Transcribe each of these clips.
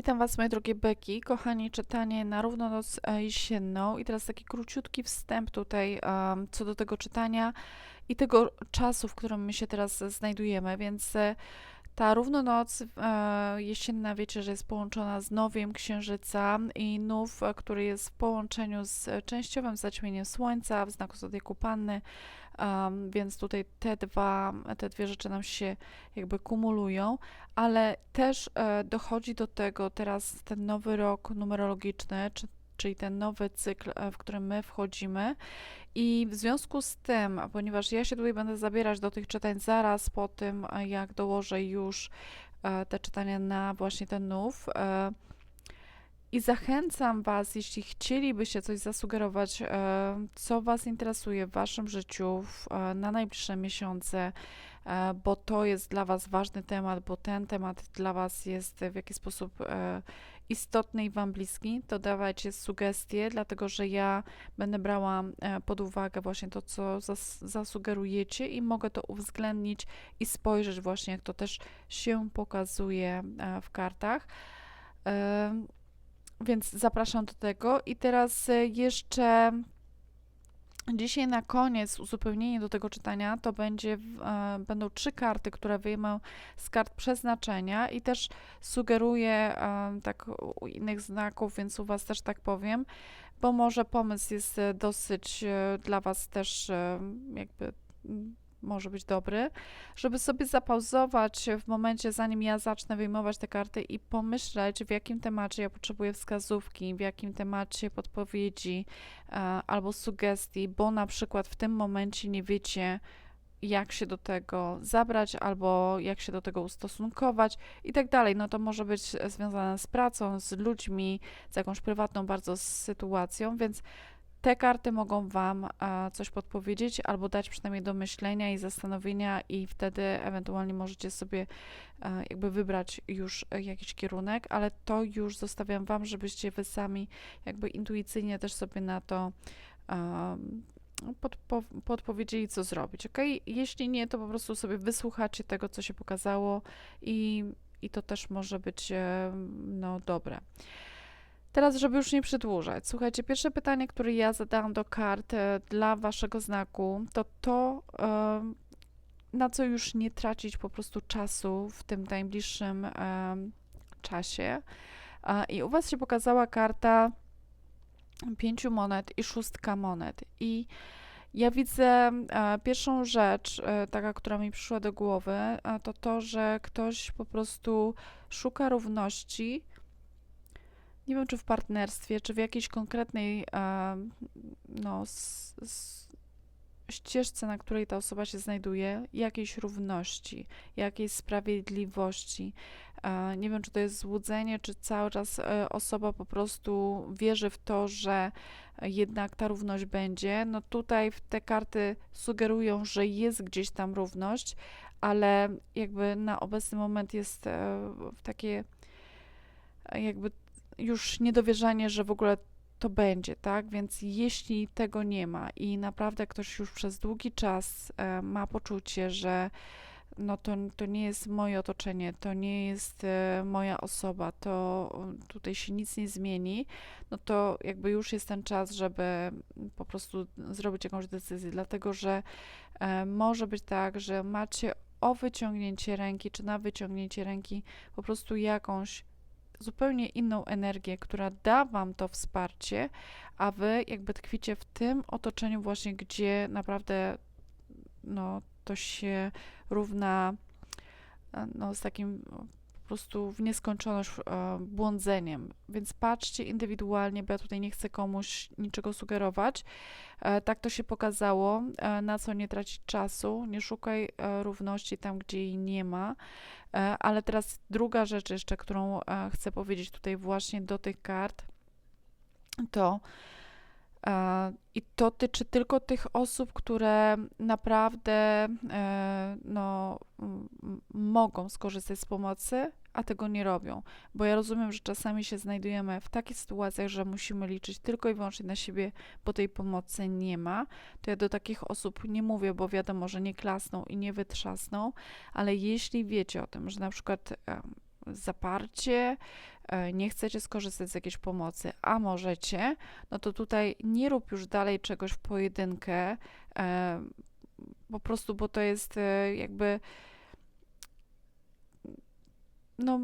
Witam Was, moje drogie Beki. Kochani, czytanie na równonoc e, jesienną. I teraz taki króciutki wstęp tutaj um, co do tego czytania i tego czasu, w którym my się teraz znajdujemy. Więc e, ta równonoc e, jesienna, wiecie, że jest połączona z nowiem księżyca i nów, e, który jest w połączeniu z częściowym zaćmieniem słońca w znaku zodiaku Panny, um, więc tutaj te dwa, te dwie rzeczy nam się jakby kumulują, ale też e, dochodzi do tego teraz ten nowy rok numerologiczny, czy czyli ten nowy cykl, e, w którym my wchodzimy. I w związku z tym, ponieważ ja się tutaj będę zabierać do tych czytań zaraz po tym, e, jak dołożę już e, te czytania na właśnie ten nów. I zachęcam Was, jeśli chcielibyście coś zasugerować, co Was interesuje w Waszym życiu na najbliższe miesiące, bo to jest dla Was ważny temat, bo ten temat dla Was jest w jakiś sposób istotny i Wam bliski, to dawajcie sugestie, dlatego że ja będę brała e, pod uwagę właśnie to, co zas zasugerujecie i mogę to uwzględnić i spojrzeć właśnie, jak to też się pokazuje e, w kartach. Więc zapraszam do tego. I teraz e, jeszcze Dzisiaj na koniec uzupełnienie do tego czytania to będzie, e, będą trzy karty, które wyjmę z kart przeznaczenia i też sugeruję e, tak u innych znaków, więc u Was też tak powiem, bo może pomysł jest dosyć dla Was też jakby może być dobry, żeby sobie zapauzować w momencie, zanim ja zacznę wyjmować te karty i pomyśleć, w jakim temacie ja potrzebuję wskazówki, w jakim temacie podpowiedzi e, albo sugestii, bo na przykład w tym momencie nie wiecie, jak się do tego zabrać, albo jak się do tego ustosunkować i tak dalej. No to może być związane z pracą, z ludźmi, z jakąś prywatną bardzo sytuacją, więc te karty mogą Wam coś podpowiedzieć albo dać przynajmniej do myślenia i zastanowienia, i wtedy ewentualnie możecie sobie jakby wybrać już jakiś kierunek, ale to już zostawiam Wam, żebyście Wy sami jakby intuicyjnie też sobie na to podpo podpowiedzieli, co zrobić. Ok? Jeśli nie, to po prostu sobie wysłuchacie tego, co się pokazało, i, i to też może być no, dobre. Teraz, żeby już nie przedłużać, słuchajcie, pierwsze pytanie, które ja zadałam do kart e, dla waszego znaku, to to, na co już nie tracić po prostu czasu w tym najbliższym czasie. I u was się pokazała karta pięciu monet i szóstka monet. I ja widzę e, pierwszą rzecz, e, taka, która mi przyszła do głowy, to to, że ktoś po prostu szuka równości nie wiem, czy w partnerstwie, czy w jakiejś konkretnej no, ścieżce, na której ta osoba się znajduje, jakiejś równości, jakiejś sprawiedliwości. Nie wiem, czy to jest złudzenie, czy cały czas e, osoba po prostu wierzy w to, że jednak ta równość będzie. No tutaj te karty sugerują, że jest gdzieś tam równość, ale jakby na obecny moment jest e, w takie jakby już niedowierzanie, że w ogóle to będzie, tak? Więc jeśli tego nie ma i naprawdę ktoś już przez długi czas e, ma poczucie, że no to, to nie jest moje otoczenie, to nie jest e, moja osoba, to tutaj się nic nie zmieni, no to jakby już jest ten czas, żeby po prostu zrobić jakąś decyzję, dlatego że e, może być tak, że macie o wyciągnięcie ręki, czy na wyciągnięcie ręki po prostu jakąś zupełnie inną energię, która da Wam to wsparcie, a Wy jakby tkwicie w tym otoczeniu właśnie, gdzie naprawdę no, to się równa no, z takim prostu w nieskończoność e, błądzeniem. Więc patrzcie indywidualnie, bo ja tutaj nie chcę komuś niczego sugerować. E, tak to się pokazało, e, na co nie tracić czasu, nie szukaj równości tam, gdzie jej nie ma. Ale teraz druga rzecz jeszcze, którą chcę powiedzieć tutaj właśnie do tych kart, to i to dotyczy tylko tych osób, które naprawdę no, mogą skorzystać z pomocy, a tego nie robią. Bo ja rozumiem, że czasami się znajdujemy w takich sytuacjach, że musimy liczyć tylko i wyłącznie na siebie, bo tej pomocy nie ma. To ja do takich osób nie mówię, bo wiadomo, że nie klasną i nie wytrzasną, ale jeśli wiecie o tym, że na przykład zaparcie, e, nie chcecie skorzystać z jakiejś pomocy, a możecie, no to tutaj nie rób już dalej czegoś w pojedynkę, po prostu, bo to jest e, jakby no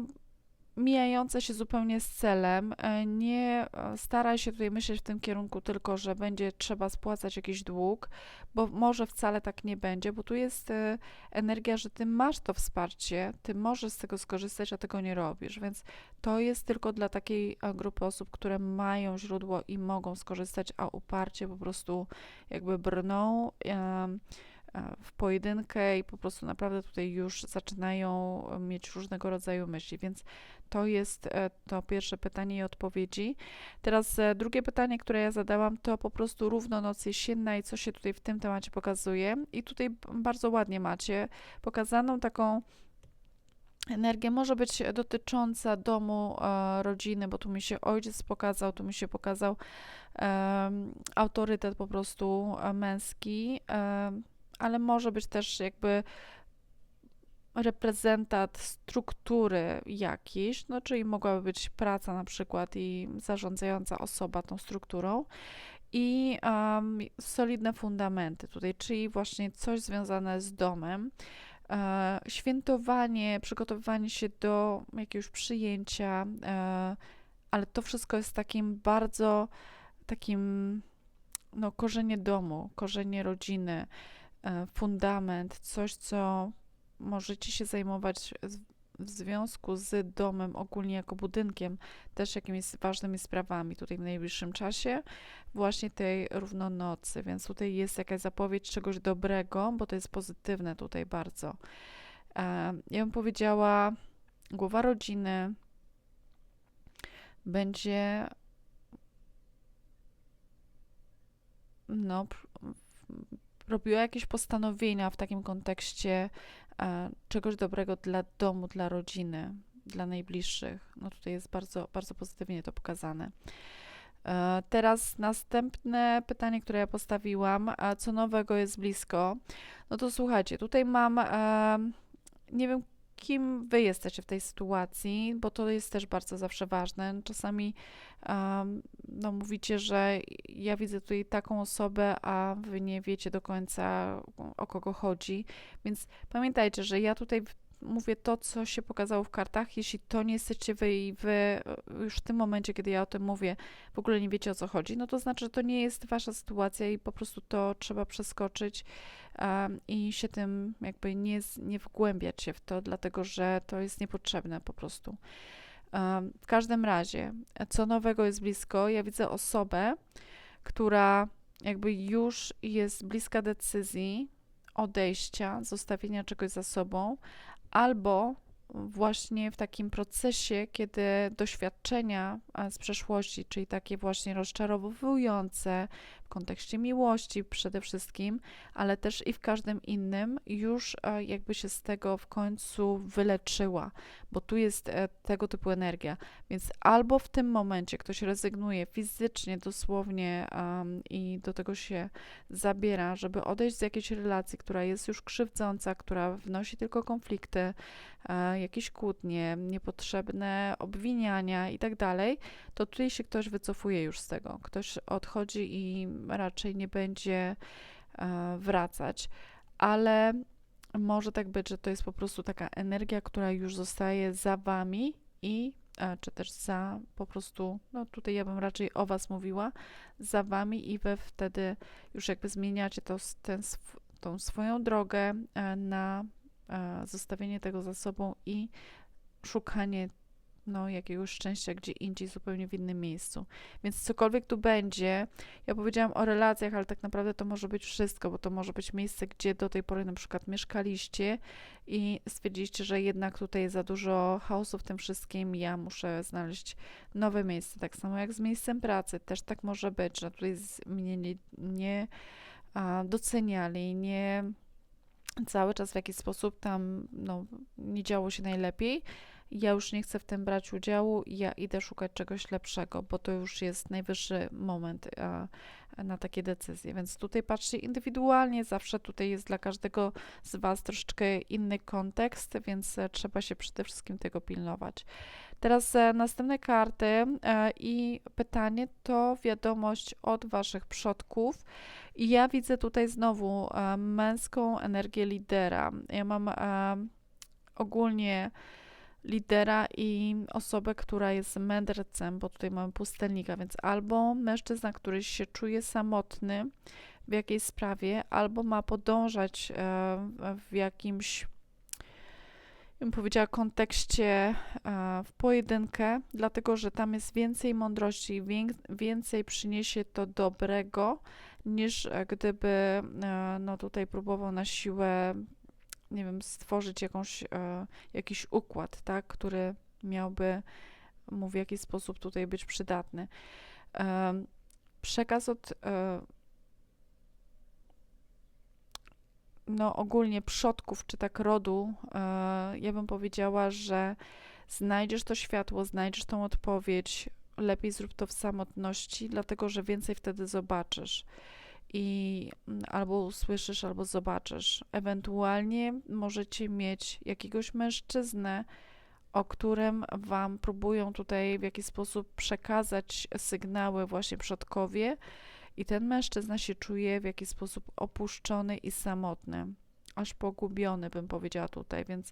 mijające się zupełnie z celem. E, nie e, staraj się tutaj myśleć w tym kierunku tylko, że będzie trzeba spłacać jakiś dług, bo może wcale tak nie będzie, bo tu jest e, energia, że ty masz to wsparcie, ty możesz z tego skorzystać, a tego nie robisz, więc to jest tylko dla takiej grupy osób, które mają źródło i mogą skorzystać, a uparcie po prostu jakby brną w pojedynkę i po prostu naprawdę tutaj już zaczynają mieć różnego rodzaju myśli, więc to jest e, to pierwsze pytanie i odpowiedzi. Teraz e, drugie pytanie, które ja zadałam, to po prostu równo noc jesienna i co się tutaj w tym temacie pokazuje. I tutaj bardzo ładnie macie pokazaną taką energię może być dotycząca domu, e, rodziny, bo tu mi się ojciec pokazał, tu mi się pokazał e, autorytet po prostu męski, e, ale może być też jakby reprezentant struktury jakiejś, no czyli mogłaby być praca na przykład i zarządzająca osoba tą strukturą. I um, solidne fundamenty tutaj, czyli właśnie coś związane z domem, e, świętowanie, przygotowywanie się do jakiegoś przyjęcia, e, ale to wszystko jest takim bardzo takim no, korzenie domu, korzenie rodziny, fundament, coś, co możecie się zajmować w związku z domem, ogólnie jako budynkiem, też jakimiś ważnymi sprawami tutaj w najbliższym czasie, właśnie tej równonocy. Więc tutaj jest jakaś zapowiedź czegoś dobrego, bo to jest pozytywne tutaj bardzo. Ja bym powiedziała, głowa rodziny będzie no, robiła jakieś postanowienia w takim kontekście czegoś dobrego dla domu, dla rodziny, dla najbliższych. No tutaj jest bardzo, bardzo pozytywnie to pokazane. E, teraz następne pytanie, które ja postawiłam, co nowego jest blisko? No to słuchajcie, tutaj mam, nie wiem, kim wy jesteście w tej sytuacji, bo to jest też bardzo zawsze ważne. Czasami um, no, mówicie, że ja widzę tutaj taką osobę, a wy nie wiecie do końca o kogo chodzi. Więc pamiętajcie, że ja tutaj mówię to, co się pokazało w kartach. Jeśli to nie jesteście wy i wy e, już w tym momencie, kiedy ja o tym mówię, w ogóle nie wiecie o co chodzi, no to znaczy, że to nie jest wasza sytuacja i po prostu to trzeba przeskoczyć um, i się tym jakby nie, nie wgłębiać się w to, dlatego że to jest niepotrzebne po prostu. Um, w każdym razie, co nowego jest blisko? Ja widzę osobę, która jakby już jest bliska decyzji odejścia, zostawienia czegoś za sobą, albo właśnie w takim procesie, kiedy doświadczenia z przeszłości, czyli takie właśnie rozczarowujące w kontekście miłości przede wszystkim, ale też i w każdym innym, już jakby się z tego w końcu wyleczyła, bo tu jest e, tego typu energia. Więc albo w tym momencie ktoś rezygnuje fizycznie, dosłownie um, i do tego się zabiera, żeby odejść z jakiejś relacji, która jest już krzywdząca, która wnosi tylko konflikty, e, jakieś kłótnie, niepotrzebne obwiniania i tak dalej, to tutaj się ktoś wycofuje już z tego. Ktoś odchodzi i raczej nie będzie e, wracać, ale może tak być, że to jest po prostu taka energia, która już zostaje za wami i e, czy też za po prostu, no tutaj ja bym raczej o was mówiła, za wami i wy wtedy już jakby zmieniacie to, ten, tą swoją drogę e, na zostawienie tego za sobą i szukanie no, jakiegoś szczęścia gdzie indziej, zupełnie w innym miejscu. Więc cokolwiek tu będzie, ja powiedziałam o relacjach, ale tak naprawdę to może być wszystko, bo to może być miejsce, gdzie do tej pory na przykład mieszkaliście i stwierdziliście, że jednak tutaj jest za dużo chaosu w tym wszystkim, ja muszę znaleźć nowe miejsce. Tak samo jak z miejscem pracy, też tak może być, że tutaj mnie nie, nie doceniali, nie cały czas w jakiś sposób tam no, nie działo się najlepiej. Ja już nie chcę w tym brać udziału, ja idę szukać czegoś lepszego, bo to już jest najwyższy moment, na takie decyzje. Więc tutaj patrzcie indywidualnie, zawsze tutaj jest dla każdego z Was troszeczkę inny kontekst, więc e, trzeba się przede wszystkim tego pilnować. Teraz e, następne karty e, i pytanie to wiadomość od Waszych przodków. I ja widzę tutaj znowu męską energię lidera. Ja mam ogólnie lidera i osobę, która jest mędrcem, bo tutaj mamy pustelnika, więc albo mężczyzna, który się czuje samotny w jakiejś sprawie, albo ma podążać e, w jakimś bym powiedziała, kontekście e, w pojedynkę, dlatego że tam jest więcej mądrości, więcej przyniesie to dobrego, niż gdyby e, no, tutaj próbował na siłę, nie wiem, stworzyć jakąś, jakiś układ, tak, który miałby mu w jakiś sposób tutaj być przydatny. Przekaz od no ogólnie przodków, czy tak rodu, e, ja bym powiedziała, że znajdziesz to światło, znajdziesz tą odpowiedź, lepiej zrób to w samotności, dlatego że więcej wtedy zobaczysz. I mm, albo usłyszysz, albo zobaczysz. Ewentualnie możecie mieć jakiegoś mężczyznę, o którym Wam próbują tutaj w jakiś sposób przekazać sygnały właśnie przodkowie, i ten mężczyzna się czuje w jakiś sposób opuszczony i samotny, aż pogubiony, bym powiedziała tutaj. Więc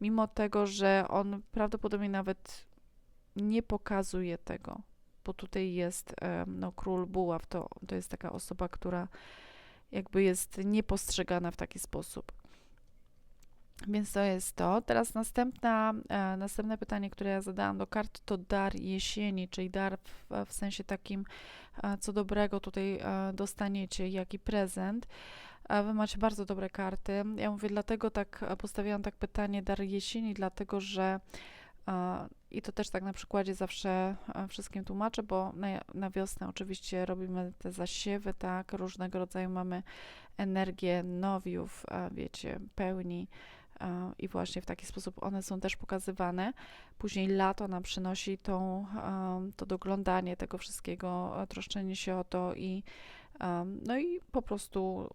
mimo tego, że on prawdopodobnie nawet nie pokazuje tego, bo tutaj jest no, król buław, to, to jest taka osoba, która jakby jest niepostrzegana w taki sposób. Więc to jest to. Teraz następna, e, następne pytanie, które ja zadałam do kart, to dar jesieni, czyli dar w, w sensie takim, e, co dobrego tutaj e, dostaniecie, jaki prezent. E, wy macie bardzo dobre karty. Ja mówię, dlatego tak e, postawiłam tak pytanie dar jesieni, dlatego że e, i to też tak na przykładzie zawsze wszystkim tłumaczę, bo na, na wiosnę oczywiście robimy te zasiewy, tak, różnego rodzaju mamy energię nowiów, wiecie, pełni, i właśnie w taki sposób one są też pokazywane. Później lato nam przynosi tą, to doglądanie tego wszystkiego, troszczenie się o to i no i po prostu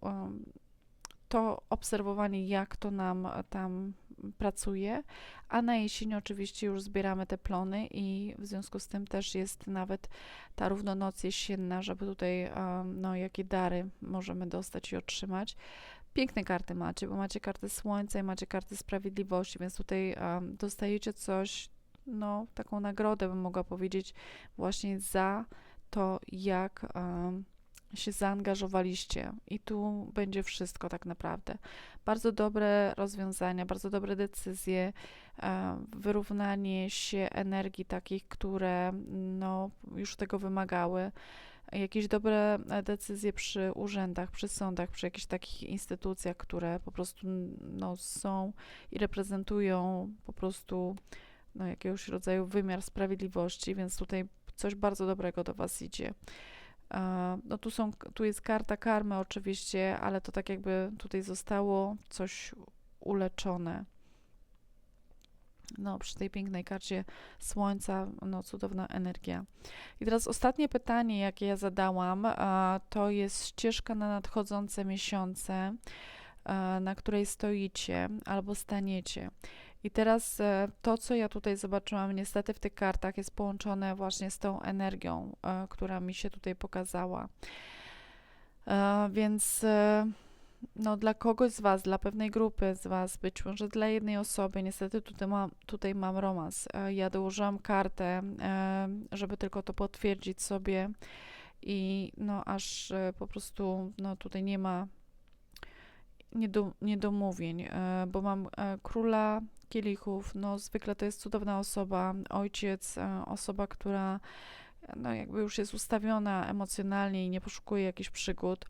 to obserwowanie, jak to nam tam pracuje, a na jesieni oczywiście już zbieramy te plony i w związku z tym też jest nawet ta równonoc jesienna, żeby tutaj no, jakie dary możemy dostać i otrzymać. Piękne karty macie, bo macie kartę słońca i macie kartę sprawiedliwości, więc tutaj dostajecie coś, no, taką nagrodę bym mogła powiedzieć, właśnie za to, jak się zaangażowaliście. I tu będzie wszystko tak naprawdę. Bardzo dobre rozwiązania, bardzo dobre decyzje, um, wyrównanie się energii takich, które no, już tego wymagały jakieś dobre e, decyzje przy urzędach, przy sądach, przy jakichś takich instytucjach, które po prostu no, są i reprezentują po prostu no, jakiegoś rodzaju wymiar sprawiedliwości, więc tutaj coś bardzo dobrego do Was idzie. No tu, są, tu jest karta karmy oczywiście, ale to tak jakby tutaj zostało coś uleczone no, przy tej pięknej karcie słońca, no, cudowna energia. I teraz ostatnie pytanie, jakie ja zadałam, to jest ścieżka na nadchodzące miesiące, na której stoicie albo staniecie. I teraz e, to, co ja tutaj zobaczyłam, niestety w tych kartach jest połączone właśnie z tą energią, e, która mi się tutaj pokazała. E, więc no, dla kogoś z Was, dla pewnej grupy z Was, być może dla jednej osoby, niestety tutaj mam, tutaj mam romans. Ja dołożyłam kartę, żeby tylko to potwierdzić sobie i no aż po prostu no tutaj nie ma niedo, niedomówień, bo mam króla kielichów, no zwykle to jest cudowna osoba, ojciec, osoba, która no jakby już jest ustawiona emocjonalnie i nie poszukuje jakichś przygód.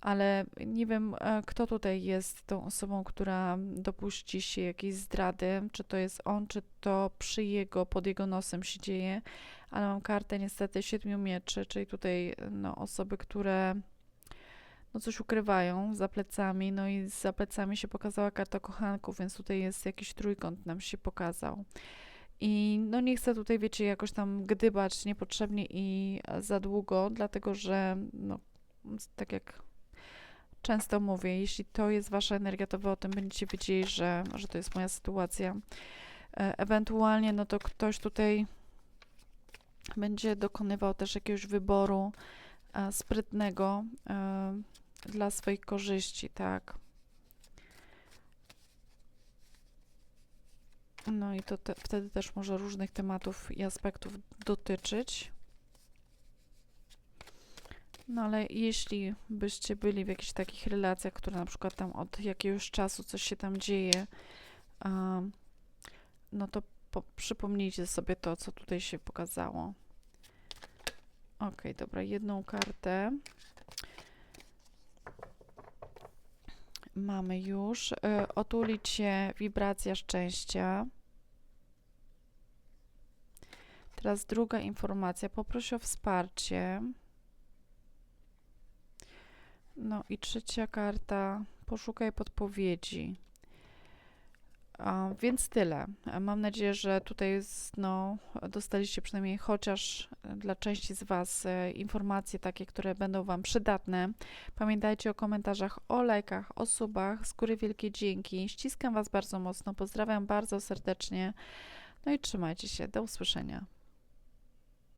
Ale nie wiem, e, kto tutaj jest tą osobą, która dopuści się jakiejś zdrady, czy to jest on, czy to przy jego, pod jego nosem się dzieje, ale mam kartę niestety siedmiu mieczy, czyli tutaj no, osoby, które no coś ukrywają za plecami, no i za plecami się pokazała karta kochanków, więc tutaj jest jakiś trójkąt nam się pokazał. I no nie chcę tutaj, wiecie, jakoś tam gdybać niepotrzebnie i za długo, dlatego że no, tak jak często mówię, jeśli to jest wasza energia, to wy o tym będziecie wiedzieli, że, że to jest moja sytuacja. E, Ewentualnie, no to ktoś tutaj będzie dokonywał też jakiegoś wyboru e, sprytnego e, dla swoich korzyści, tak. No i to te, wtedy też może różnych tematów i aspektów dotyczyć. No ale jeśli byście byli w jakichś takich relacjach, które na przykład tam od jakiegoś czasu coś się tam dzieje, no to po, przypomnijcie sobie to, co tutaj się pokazało. Ok, dobra, jedną kartę. Mamy już. E, Otulić się wibracja szczęścia. Teraz druga informacja. Poproś o wsparcie. No i trzecia karta. Poszukaj podpowiedzi. Więc tyle. Mam nadzieję, że tutaj jest, no, dostaliście przynajmniej chociaż e, dla części z Was e, informacje takie, które będą Wam przydatne. Pamiętajcie o komentarzach, o lajkach, o subach. Z góry wielkie dzięki. Ściskam Was bardzo mocno. Pozdrawiam bardzo serdecznie. No i trzymajcie się. Do usłyszenia.